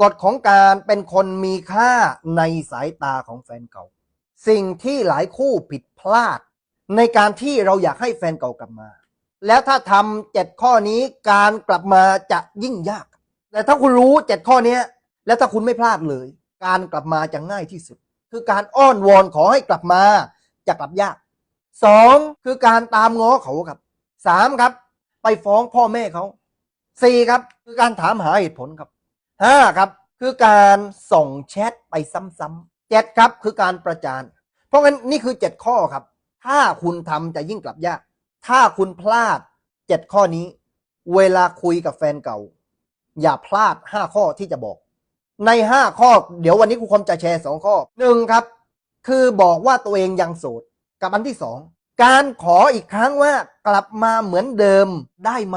กฎของการเป็นคนมีค่าในสายตาของแฟนเก่า สิ่งที่หลายคู่ผิดพลาด ในการที่เราอยากให้แฟนเก่ากลับมา แล้วถ้าทำเจ็ดข้อนี้การกลับมาจะยิ่งยาก แต่ถ้าคุณรู้เจ็ดข้อนี้แล้วถ้าคุณไม่พลาดเลย การกลับมาจะง่ายที่สุด คือการอ้อนวอนขอให้กลับมาจะกลับยากสองคือการตามง้อเขาครับสามครับ ไปฟ้องพ่อแม่เขาสี่ครับ คือการถามหาเหตุผลครับ ห้าครับ คือการส่งแชทไปซ้ำๆเจ็ดครับ คือการประจาน เพราะงั้นนี่คือเจ็ดข้อครับ ถ้าคุณทำจะยิ่งกลับยาก ถ้าคุณพลาดเจ็ดข้อนี้ เวลาคุยกับแฟนเก่า อย่าพลาดห้าข้อที่จะบอก ในห้าข้อ เดี๋ยววันนี้ครูคมจะแชร์สองข้อหนึ่งครับ คือบอกว่าตัวเองยังโสดกับอันที่สองการขออีกครั้งว่ากลับมาเหมือนเดิมได้ไหม